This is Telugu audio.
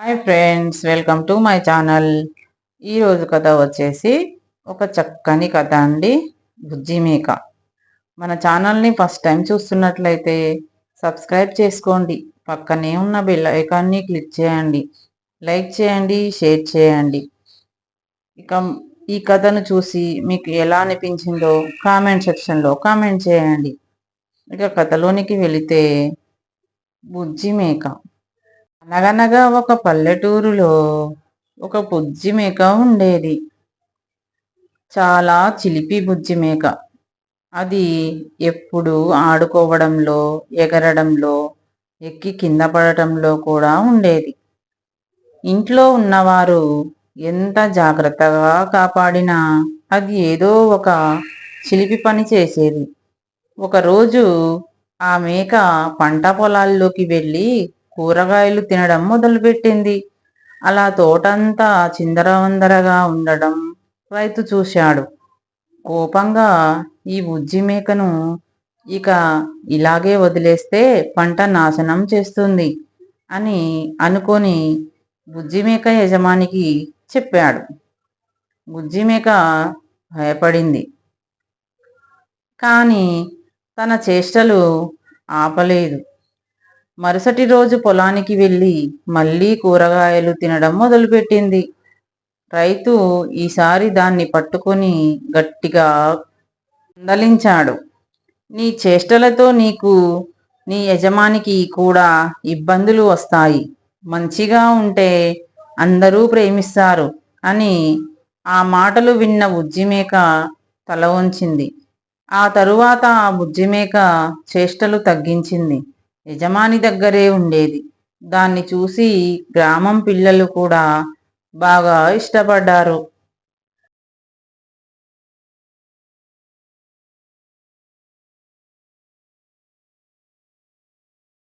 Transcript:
Hi friends welcome to my channel ఈరోజు కథ వచ్చేసి ఒక చక్కని కథ అండి. బుజ్జి మేక. మన ఛానల్ని ఫస్ట్ టైం చూస్తున్నట్లయితే సబ్స్క్రైబ్ చేసుకోండి. పక్కనే ఉన్న బెల్ ఐకాన్ని క్లిక్ చేయండి. లైక్ చేయండి షేర్ చేయండి. ఇక ఈ కథను చూసి మీకు ఎలా అనిపించిందో కామెంట్ సెక్షన్లో కామెంట్ చేయండి. ఇక కథలోనికి వెళితే బుజ్జి మేక. అనగనగా ఒక పల్లెటూరులో ఒక బుజ్జి మేక ఉండేది. చాలా చిలిపి బుజ్జి మేక. అది ఎప్పుడు ఆడుకోవడంలో ఎగరడంలో ఎక్కి కింద పడటంలో కూడా ఉండేది. ఇంట్లో ఉన్నవారు ఎంత జాగ్రత్తగా కాపాడినా అది ఏదో ఒక చిలిపి పని చేసేది. ఒకరోజు ఆ మేక పంట పొలాల్లోకి వెళ్ళి కూరగాయలు తినడం మొదలుపెట్టింది. అలా తోటంతా చిందరవందరగా ఉండడం రైతు చూశాడు. కోపంగా ఈ బుజ్జి మేకను ఇక ఇలాగే వదిలేస్తే పంట నాశనం చేస్తుంది అని అనుకొని బుజ్జిమేక యజమానికి చెప్పాడు. బుజ్జిమేక భయపడింది. కానీ తన చేష్టలు ఆపలేదు. మరుసటి రోజు పొలానికి వెళ్ళి మళ్ళీ కూరగాయలు తినడం మొదలుపెట్టింది. రైతు ఈసారి దాన్ని పట్టుకొని గట్టిగా మందలించాడు. నీ చేష్టలతో నీకు నీ యజమానికి కూడా ఇబ్బందులు వస్తాయి. మంచిగా ఉంటే అందరూ ప్రేమిస్తారు అని ఆ మాటలు విన్న బుజ్జిమేక తల వంచింది. ఆ తరువాత ఆ బుజ్జిమేక చేష్టలు తగ్గించింది. యజమాని దగ్గరే ఉండేది. దాన్ని చూసి గ్రామం పిల్లలు కూడా బాగా ఇష్టపడ్డారు.